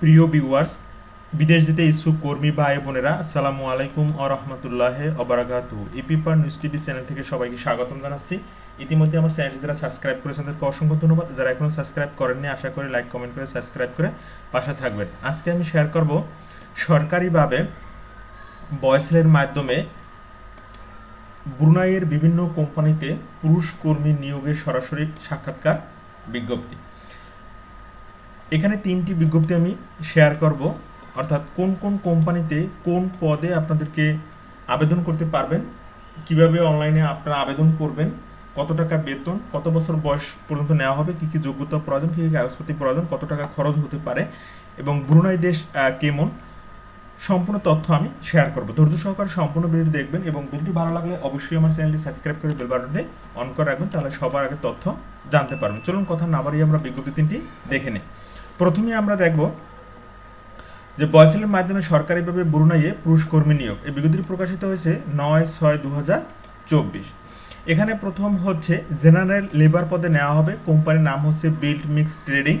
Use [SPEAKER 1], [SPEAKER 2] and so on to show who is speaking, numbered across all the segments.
[SPEAKER 1] প্রিয় ভিউয়ার্স বিদেশ যেতে ইচ্ছুক কর্মী ভাই বোনেরা, আসসালামু আলাইকুম ও রহমতুল্লাহ অবরাকাতু ইপিপার নিউজ টিভি চ্যানেল থেকে সবাইকে স্বাগতম জানাচ্ছি। ইতিমধ্যে আমার চ্যানেলটি যারা সাবস্ক্রাইব করেছেন, তাদেরকে অসংখ্য ধন্যবাদ। যারা এখনও সাবস্ক্রাইব করেননি, আশা করি লাইক কমেন্ট করে সাবস্ক্রাইব করে পাশে থাকবেন। আজকে আমি শেয়ার করব সরকারিভাবে বয়সেলের মাধ্যমে ব্রুনাইয়ের বিভিন্ন কোম্পানিতে পুরুষ কর্মী নিয়োগের সরাসরি সাক্ষাৎকার বিজ্ঞপ্তি। এখানে তিনটি বিজ্ঞপ্তি আমি শেয়ার করব। অর্থাৎ কোন কোন কোম্পানিতে কোন পদে আপনাদেরকে আবেদন করতে পারবেন, কীভাবে অনলাইনে আপনারা আবেদন করবেন, কত টাকা বেতন, কত বছর বয়স পর্যন্ত নেওয়া হবে, কী কী যোগ্যতা প্রয়োজন, কী কী কাগজপত্র প্রয়োজন, কত টাকা খরচ হতে পারে এবং ব্রুনাই দেশ কেমন, সম্পূর্ণ তথ্য আমি শেয়ার করব। ধৈর্য সহকারে সম্পূর্ণ ভিডিওটি দেখবেন এবং ভিডিওটি ভালো লাগলে অবশ্যই আমার চ্যানেলটি সাবস্ক্রাইব করে বেল বাটনটি অন করে রাখবেন, তাহলে সবার আগে তথ্য জানতে পারবেন। চলুন কথা না বাড়িয়ে আমরা বিজ্ঞপ্তি তিনটি দেখে নিই। প্রথমে আমরা দেখব যে বয়সেলের মাধ্যমে সরকারিভাবে ব্রুনাইয়ে পুরুষ কর্মী নিয়োগ। এই বিজ্ঞপ্তিটি প্রকাশিত হয়েছে নয় ছয় দু এখানে প্রথম হচ্ছে জেনারেল লেবার পদে নেওয়া হবে। কোম্পানির নাম হচ্ছে বিল্ড মিক্স ট্রেডিং।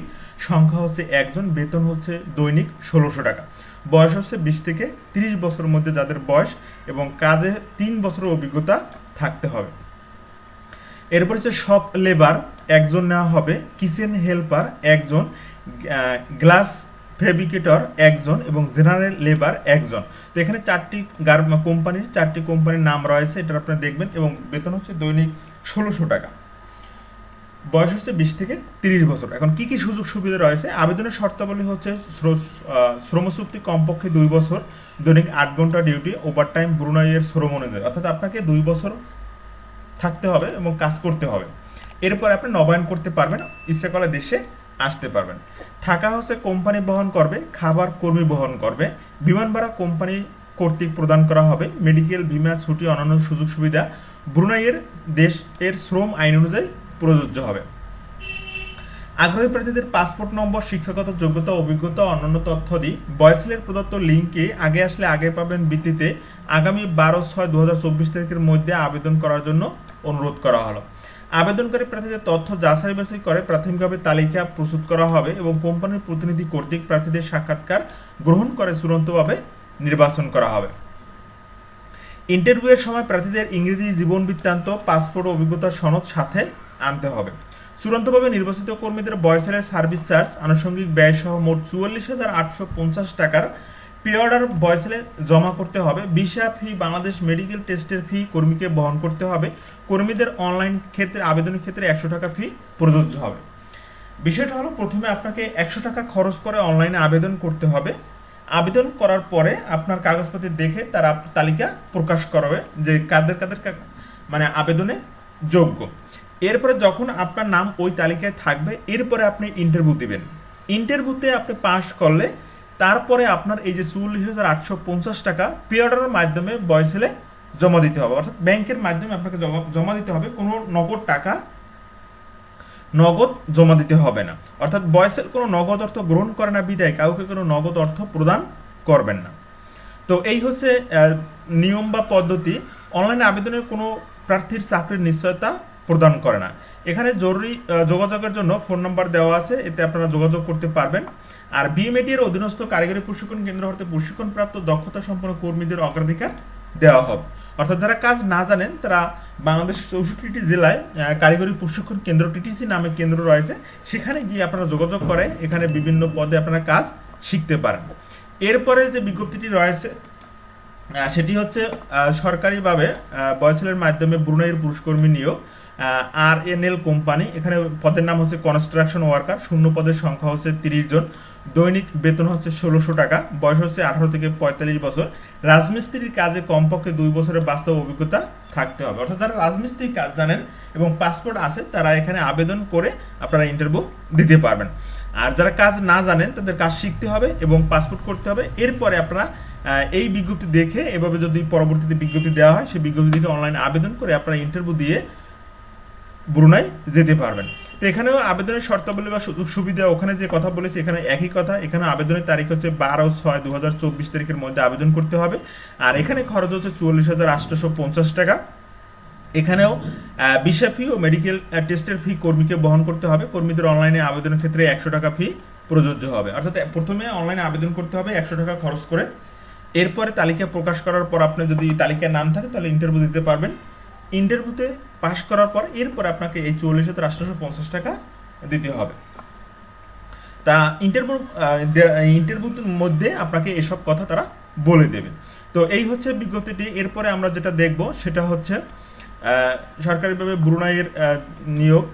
[SPEAKER 1] সংখ্যা হচ্ছে একজন, বেতন হচ্ছে দৈনিক ষোলোশো টাকা। বয়স হচ্ছে বিশ থেকে তিরিশ বছরের মধ্যে যাদের বয়স এবং কাজে তিন বছরের অভিজ্ঞতা থাকতে হবে। এরপর হচ্ছে সব লেবার, একজন নেওয়া হবে, কিচেন হেল্পার, একজন গ্লাস ফেব্রিকেটর একজন এবং জেনারেল লেবার একজন। তো এখানে চারটি গার কোম্পানির চারটি কোম্পানির নাম রয়েছে এটা আপনারা দেখবেন এবং বেতন হচ্ছে দৈনিক ষোলোশো টাকা। বয়স হচ্ছে বিশ থেকে তিরিশ বছর। এখন কি কি সুযোগ সুবিধা রয়েছে? আবেদনের শর্তাবলী হচ্ছে শ্র- আহ, শ্রমচুক্তি কমপক্ষে দুই বছর দৈনিক আট ঘণ্টা ডিউটি ওভারটাইম ব্রুনাইয়ের শ্রম অনুযায়ী অর্থাৎ আপনাকে দুই বছর থাকতে হবে এবং কাজ করতে হবে। এরপর আপনি নবায়ন করতে পারবেন ইচ্ছা করলে দেশে আসতে পারবেন। থাকা হচ্ছে কোম্পানি বহন করবে, খাবার কর্মী বহন করবে। বিমান ভাড়া কোম্পানি কর্তৃক প্রদান করা হবে। মেডিকেল বিমা, ছুটি, অন্যান্য সুযোগ সুবিধা ব্রুনাইয়ের দেশ এর শ্রম আইন অনুযায়ী প্রযোজ্য হবে। আগ্রহী প্রার্থীদের পাসপোর্ট নম্বর, শিক্ষাগত যোগ্যতা, অভিজ্ঞতা ও তথ্য তথ্যাদি বয়সেলের প্রদত্ত লিঙ্কে আগে আসলে আগে পাবেন ভিত্তিতে আগামী বারো ছয় দু তারিখের মধ্যে আবেদন করার জন্য অনুরোধ করা হলো। আবেদনকারী প্রার্থীদের তথ্য যাচাই বাছাই করে প্রাথমিকভাবে তালিকা প্রস্তুত করা হবে এবং কোম্পানির প্রতিনিধি কর্তৃক প্রার্থীদের সাক্ষাৎকার গ্রহণ করে চূড়ান্তভাবে নির্বাচন করা হবে। ইন্টারভিউয়ের সময় প্রার্থীদের ইংরেজি জীবন বৃত্তান্ত, পাসপোর্ট ও অভিজ্ঞতার সনদ সাথে আনতে হবে। চূড়ান্তভাবে নির্বাচিত কর্মীদের বয়সের সার্ভিস চার্জ, আনুষঙ্গিক ব্যয় সহ মোট চুয়াল্লিশ হাজার আটশো পঞ্চাশ টাকার পে অর্ডার জমা করতে হবে। ভিসা ফি বাংলাদেশ মেডিকেল টেস্টের ফি কর্মীকে বহন করতে হবে। কর্মীদের অনলাইন ক্ষেত্রে, আবেদনের ক্ষেত্রে একশো টাকা ফি প্রযোজ্য হবে। বিষয়টা হলো, প্রথমে আপনাকে একশো টাকা খরচ করে অনলাইনে আবেদন করতে হবে। আবেদন করার পরে আপনার কাগজপত্র দেখে তারা তালিকা প্রকাশ করবে যে কাদের কাদের মানে আবেদনে যোগ্য। এরপরে যখন আপনার নাম ওই তালিকায় থাকবে, এরপরে আপনি ইন্টারভিউ দিবেন। ইন্টারভিউতে আপনি পাস করলে তারপরে আপনার এই যে চুয়াল্লিশ হাজার আটশো পঞ্চাশ টাকা পে অর্ডারের মাধ্যমে বয়সেলে জমা দিতে হবে। অর্থাৎ ব্যাংকের মাধ্যমে আপনাকে জমা দিতে হবে। কোনো নগদ টাকা নগদ জমা দিতে হবে না। অর্থাৎ বয়সের কোনো নগদ অর্থ গ্রহণ করে না বিদায়, কাউকে কোনো নগদ অর্থ প্রদান করবেন না। তো এই হচ্ছে নিয়ম বা পদ্ধতি। অনলাইনে আবেদনের কোনো প্রার্থীর চাকরির নিশ্চয়তা প্রদান করে না। এখানে জরুরি যোগাযোগের জন্য ফোন নাম্বার দেওয়া আছে। এতে আপনারা যোগাযোগ করতে পারবেন। আর বিএমএটি এর অধীনস্থ কারিগরি প্রশিক্ষণ কেন্দ্র হতে প্রশিক্ষণপ্রাপ্ত দক্ষতা সম্পন্ন কর্মীদের অগ্রাধিকার দেওয়া হবে। অর্থাৎ যারা কাজ না জানেন, তারা বাংলাদেশের চৌষট্টিটি জেলায় কারিগরি প্রশিক্ষণ কেন্দ্র টিটিসি নামে কেন্দ্র রয়েছে। সেখানে গিয়ে আপনারা যোগাযোগ করে এখানে বিভিন্ন পদে আপনারা কাজ শিখতে পারেন। এরপরে যে বিজ্ঞপ্তিটি রয়েছে সেটি হচ্ছে সরকারিভাবে বয়সেলের মাধ্যমে ব্রুনাইয়ের পুরুষকর্মী নিয়োগ। আর এন এল কোম্পানি, এখানে পদের নাম হচ্ছে কনস্ট্রাকশন ওয়ার্কার শূন্য পদের সংখ্যা হচ্ছে তিরিশ জন, দৈনিক বেতন হচ্ছে ষোলোশো টাকা, বয়স হচ্ছে আঠারো থেকে পঁয়তাল্লিশ বছর। রাজমিস্ত্রির কাজে কমপক্ষে দুই বছরের বাস্তব অভিজ্ঞতা থাকতে হবে। অর্থাৎ যারা রাজমিস্ত্রির কাজ জানেন এবং পাসপোর্ট আছে, তারা এখানে আবেদন করে আপনারা ইন্টারভিউ দিতে পারবেন। আর যারা কাজ না জানেন, তাদের কাজ শিখতে হবে এবং পাসপোর্ট করতে হবে। এরপরে আপনারা এই বিজ্ঞপ্তি দেখে, এভাবে যদি পরবর্তীতে বিজ্ঞপ্তি দেওয়া হয়, সেই বিজ্ঞপ্তি দেখে অনলাইনে আবেদন করে আপনারা ইন্টারভিউ দিয়ে ব্রুনাই যেতে পারবেন। তো এখানেও আবেদনের শর্তাবলী বা সুযোগ সুবিধা ওখানে যে কথা বলেছি, এখানে একই কথা। এখানে আবেদনের তারিখ হচ্ছে বারো ছয় দু তারিখের মধ্যে আবেদন করতে হবে। আর এখানে খরচ হচ্ছে চুয়াল্লিশ হাজার আটশোশো পঞ্চাশ টাকা। এখানেও ভিসা ফি ও মেডিকেল টেস্টের ফি কর্মীকে বহন করতে হবে। কর্মীদের অনলাইনে আবেদনের ক্ষেত্রে একশো টাকা ফি প্রযোজ্য হবে। অর্থাৎ প্রথমে অনলাইনে আবেদন করতে হবে একশো টাকা খরচ করে। এরপরে তালিকা প্রকাশ করার পর আপনি যদি তালিকায় নাম থাকে, তাহলে ইন্টারভিউ দিতে পারবেন। ইন্টারভিউতে পাশ করার পর এরপর আপনাকে এই চল্লিশ হাজার আটশোশো পঞ্চাশ টাকা দিতে হবে। তা ইন্টারভিউ ইন্টারভিউর মধ্যে আপনাকে এসব কথা তারা বলে দেবে। তো এই হচ্ছে বিজ্ঞপ্তিটি। এরপরে আমরা যেটা দেখব সেটা হচ্ছে সরকারিভাবে ব্রুনাইয়ের নিয়োগ।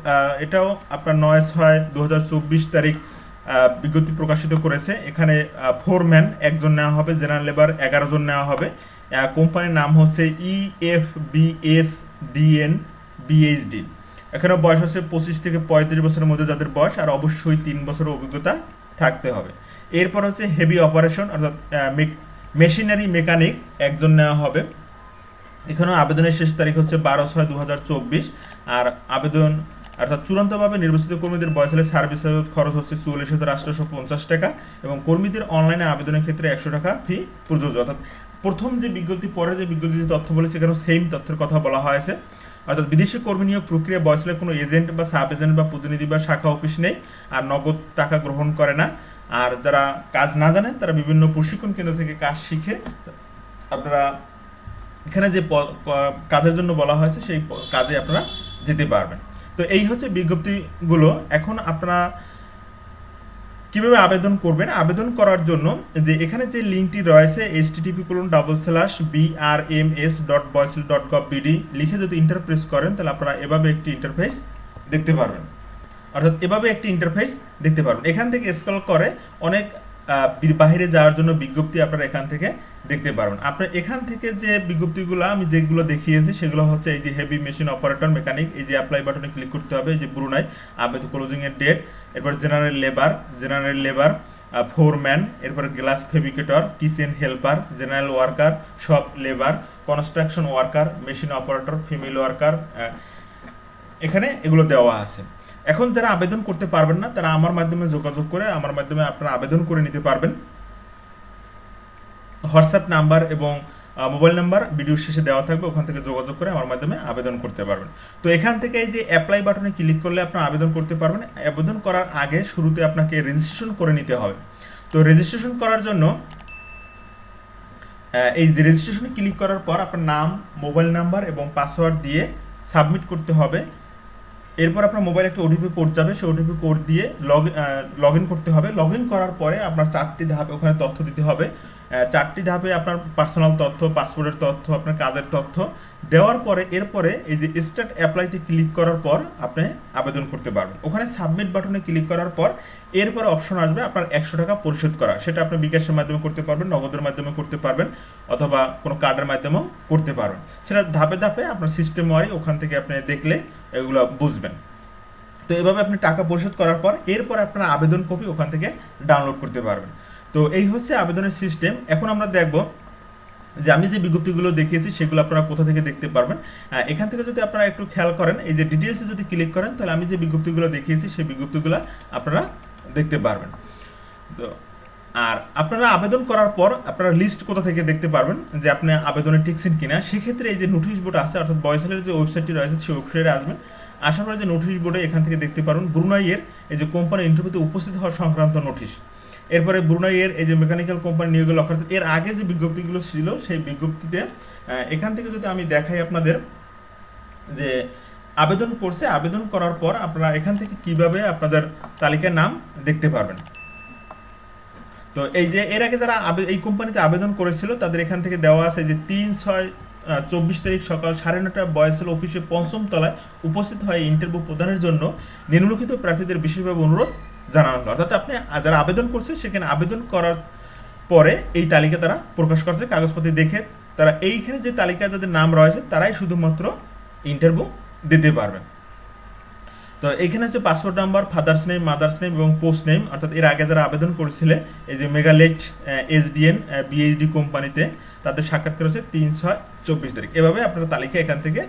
[SPEAKER 1] এটাও আপনার নয় ছয় দু চব্বিশ তারিখ বিজ্ঞপ্তি প্রকাশিত করেছে। এখানে ফোরম্যান একজন নেওয়া হবে জেনারেল লেবার এগারো জন নেওয়া হবে। কোম্পানির নাম হচ্ছে E F B S DN BHD এখানে বয়স হচ্ছে পঁচিশ থেকে পঁয়ত্রিশ বছরের মধ্যে যাদের বয়স, আর অবশ্যই তিন বছরের অভিজ্ঞতা থাকতে হবে। এরপর হচ্ছে হেভি অপারেশন অর্থাৎ মেশিনারি মেকানিক একজন নেওয়া হবে। এখানেও আবেদনের শেষ তারিখ হচ্ছে বারো ছয় দু আর আবেদন অর্থাৎ চূড়ান্তভাবে নির্বাচিত কর্মীদের বয়সের সার্ভিস খরচ হচ্ছে চুয়াল্লিশ হাজার আটশোশো পঞ্চাশ টাকা এবং কর্মীদের অনলাইনে আবেদনের ক্ষেত্রে একশো টাকা ফি প্রযোজ্য। অর্থাৎ প্রথম যে বিজ্ঞপ্তি, পরে যে বিজ্ঞপ্তি যে তথ্য বলেছে সেখানে সেম তথ্যের কথা বলা হয়েছে। অর্থাৎ বিদেশি কর্মী নিয়োগ প্রক্রিয়া বয়সের কোনো এজেন্ট বা সাব এজেন্ট বা প্রতিনিধি বা শাখা অফিস নেই আর নগদ টাকা গ্রহণ করে না। আর যারা কাজ না জানেন, তারা বিভিন্ন প্রশিক্ষণ কেন্দ্র থেকে কাজ শিখে আপনারা এখানে যে কাজের জন্য বলা হয়েছে, সেই কাজে আপনারা যেতে পারবেন। তো এই হচ্ছে বিজ্ঞপ্তিগুলো। এখন আপনারা কীভাবে আবেদন করবেন? আবেদন করার জন্য যে এখানে যে লিঙ্কটি রয়েছে H TTP colon double slash BRMS dot boesl dot gov BD লিখে যদি ইন্টারপ্রেস করেন, তাহলে আপনারা এভাবে একটি ইন্টারফেস দেখতে পারবেন। অর্থাৎ এভাবে একটি ইন্টারফেস দেখতে পারবেন। এখান থেকে স্ক্রল করে অনেক বাহিরে যাওয়ার জন্য বিজ্ঞপ্তি আপনারা এখান থেকে দেখতে পারবেন। আপনার এখান থেকে যে বিজ্ঞপ্তিগুলো আমি যেগুলো দেখিয়েছি, সেগুলো হচ্ছে এই যে হেভি মেশিন অপারেটর মেকানিক এই যে অ্যাপ্লাই বাটনে ক্লিক করতে হবে, এই যে ব্রুনাই আবেদন ক্লোজিং এর ডেট এরপর general labour general labour foreman এরপর glass fabricator kitchen helper general worker shop labour construction worker machine operator female worker এখানে এগুলো দেওয়া আছে। এখন যারা আবেদন করতে পারবেন না, তারা আমার মাধ্যমে যোগাযোগ করে আমার মাধ্যমে আপনারা আবেদন করে নিতে পারবেন। হোয়াটসঅ্যাপ নাম্বার এবং মোবাইল নাম্বার ভিডিও শেষে দেওয়া থাকবে, ওখান থেকে যোগাযোগ করে আমার মাধ্যমে আবেদন করতে পারবেন। তো এখান থেকে এই যে অ্যাপ্লাই বাটনে ক্লিক করলে আপনারা আবেদন করতে পারবেন। আবেদন করার আগে শুরুতে আপনাকে রেজিস্ট্রেশন করে নিতে হবে। তো রেজিস্ট্রেশন করার জন্য এই রেজিস্ট্রেশনে ক্লিক করার পর আপনার নাম, মোবাইল নাম্বার এবং পাসওয়ার্ড দিয়ে সাবমিট করতে হবে। এরপর আপনার মোবাইলে একটা ওটিপি কোড যাবে, সেই ওটিপি কোড দিয়ে লগ লগ ইন করতে হবে। লগ ইন করার পরে আপনার চারটি ধাপে ওখানে তথ্য দিতে হবে। চারটি ধাপে আপনার পার্সোনাল তথ্য পাসপোর্টের তথ্য, আপনার কাজের তথ্য দেওয়ার পরে এরপরে এই যে স্টার্ট অ্যাপ্লাইতে ক্লিক করার পর আপনি আবেদন করতে পারবেন। ওখানে সাবমিট বাটনে ক্লিক করার পর এরপরে অপশন আসবে আপনার একশো টাকা পরিশোধ করা। সেটা আপনি বিকাশের মাধ্যমে করতে পারবেন, নগদের মাধ্যমে করতে পারবেন, অথবা কোনো কার্ডের মাধ্যমেও করতে পারবেন। সেটা ধাপে ধাপে আপনার সিস্টেম ওয়ারি ওখান থেকে আপনি দেখলে এগুলো বুঝবেন। তো এভাবে আপনি টাকা পরিশোধ করার পর এরপর আপনার আবেদন কপি ওখান থেকে ডাউনলোড করতে পারবেন। তো এই হচ্ছে আবেদনের সিস্টেম এখন আমরা দেখব যে আমি যে বিজ্ঞপ্তিগুলো দেখিয়েছি, সেগুলো আপনারা কোথা থেকে দেখতে পারবেন। এখান থেকে যদি আপনারা একটু খেয়াল করেন, এই যে ডিটেলসে যদি ক্লিক করেন, তাহলে আমি যে বিজ্ঞপ্তিগুলো দেখিয়েছি, সেই বিজ্ঞপ্তিগুলো আপনারা দেখতে পারবেন। তো, আর আপনারা আবেদন করার পর আপনারা লিস্ট কোথা থেকে দেখতে পারবেন, যে আপনি আবেদনে টিকছেন কিনা। সেক্ষেত্রে এই যে নোটিশ বোর্ড আছে, অর্থাৎ বয়সালের যে ওয়েবসাইটটি রয়েছে, সেই ওয়েবসাইটে আসবেন। আসার পরে যে নোটিশ বোর্ডে এখান থেকে দেখতে পারবেন ব্রুনাইয়ের এই যে কোম্পানির ইন্টারভিউতে উপস্থিত হওয়ার সংক্রান্ত নোটিশ এরপরে ব্রুনাইয়ের এই যে মেকানিক্যাল কোম্পানি নিয়োগের অফার এর আগের যে বিজ্ঞপ্তিগুলো ছিল, সেই বিজ্ঞপ্তিতে এখান থেকে যদি আমি দেখাই আপনাদের যে আবেদন করছে, আবেদন করার পর আপনারা এখান থেকে কীভাবে আপনাদের তালিকার নাম দেখতে পারবেন। তো এই যে এর আগে যারা এই কোম্পানিতে আবেদন করেছিল, তাদের এখান থেকে দেওয়া আছে যে তিন ছয় চব্বিশ তারিখ সকাল সাড়ে নটা বয়সেল অফিসে পঞ্চম তলায় উপস্থিত হয় ইন্টারভিউ প্রদানের জন্য। নিম্নলিখিত প্রার্থীদের বিশেষভাবে অনুরোধ জানানো হলো। অর্থাৎ আপনি যারা আবেদন করছে, সেখানে আবেদন করার পরে এই তালিকা তারা প্রকাশ করছে, কাগজপত্র দেখে তারা এইখানে যে তালিকায় যাদের নাম রয়েছে, তারাই শুধুমাত্র ইন্টারভিউ দিতে পারবেন। তো এখানে হচ্ছে passport number father's name mother's name এবং পোস্ট নেম অর্থাৎ এর আগে যারা আবেদন করেছিলে, এই যে মেগালেট এসডিএন বিএইচডি কোম্পানিতে তাদের সাক্ষাৎকার হচ্ছে তিন ছয় চব্বিশ তারিখ। এভাবে আপনারা তালিকা এখান থেকে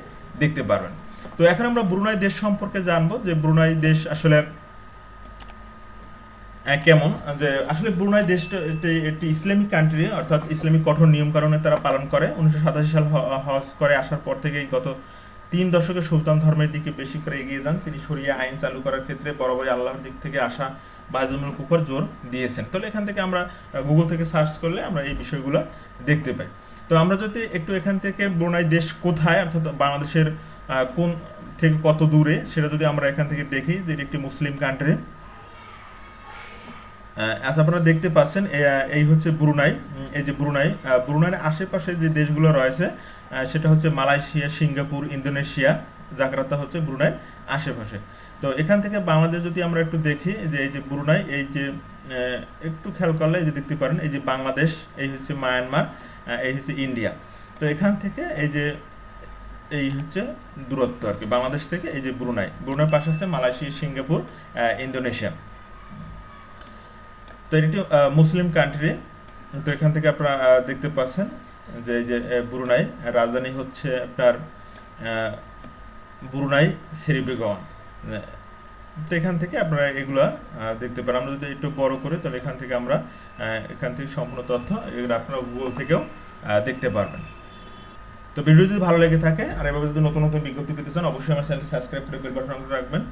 [SPEAKER 1] দেখতে পারবেন। তো এখন আমরা ব্রুনাই দেশ সম্পর্কে জানব যে ব্রুনাই দেশ আসলে কেমন? যে আসলে ব্রুনাই দেশটা একটি ইসলামিক কান্ট্রি অর্থাৎ ইসলামিক কঠোর নিয়ম কারণে তারা পালন করে। উনিশশো সাতাশি সাল হজ করে আসার পর থেকেই গত তিন দশকে সুলতান ধর্মের দিকে বেশি করে এগিয়ে যান। তিনি শরিয়া আইন চালু করার ক্ষেত্রে বড় আল্লাহর দিক থেকে আসা বাধ্যতামূলক উপর জোর দিয়েছেন। তাহলে এখান থেকে আমরা গুগল থেকে সার্চ করলে আমরা এই বিষয়গুলো দেখতে পাই। তো আমরা যদি একটু এখান থেকে ব্রুনাই দেশ কোথায়, অর্থাৎ বাংলাদেশের কোন থেকে কত দূরে, সেটা যদি আমরা এখান থেকে দেখি যে একটি মুসলিম কান্ট্রি আজ আপনারা দেখতে পাচ্ছেন এই হচ্ছে ব্রুনাই এই যে ব্রুনাই ব্রুনাইয়ের আশেপাশে যে দেশগুলো রয়েছে সেটা হচ্ছে মালয়েশিয়া, সিঙ্গাপুর, ইন্দোনেশিয়া, জাকার্তা হচ্ছে ব্রুনাইয়ের আশেপাশে। তো এখান থেকে বাংলাদেশ যদি আমরা একটু দেখি যে, এই যে ব্রুনাই, এই যে একটু খেয়াল করলে এই যে দেখতে পারেন, এই যে বাংলাদেশ, এই হচ্ছে মায়ানমার এই হচ্ছে ইন্ডিয়া। তো এখান থেকে এই যে, এই হচ্ছে দূরত্ব আর কি, বাংলাদেশ থেকে এই যে ব্রুনাই। ব্রুনাইয়ের পাশে আছে মালয়েশিয়া, সিঙ্গাপুর ইন্দোনেশিয়া। তো এটি মুসলিম কান্ট্রি তো এখান থেকে আপনারা দেখতে পাচ্ছেন যে এই যে ব্রুনাই, রাজধানী হচ্ছে আপনার ব্রুনাই সেরিবেগন তো এখান থেকে আপনারা এগুলা দেখতে পারেন। আমরা যদি একটু বড় করি, তাহলে এখান থেকে আমরা এখান থেকে সম্পূর্ণ তথ্য এগুলো আপনারা গুগল থেকেও দেখতে পারবেন। তো ভিডিও যদি ভালো লেগে থাকে, আর এভাবে যদি নতুন নতুন বিজ্ঞপ্তি পেতে চান, অবশ্যই আমার চ্যানেল সাবস্ক্রাইব করে বেল বাটন রাখবেন।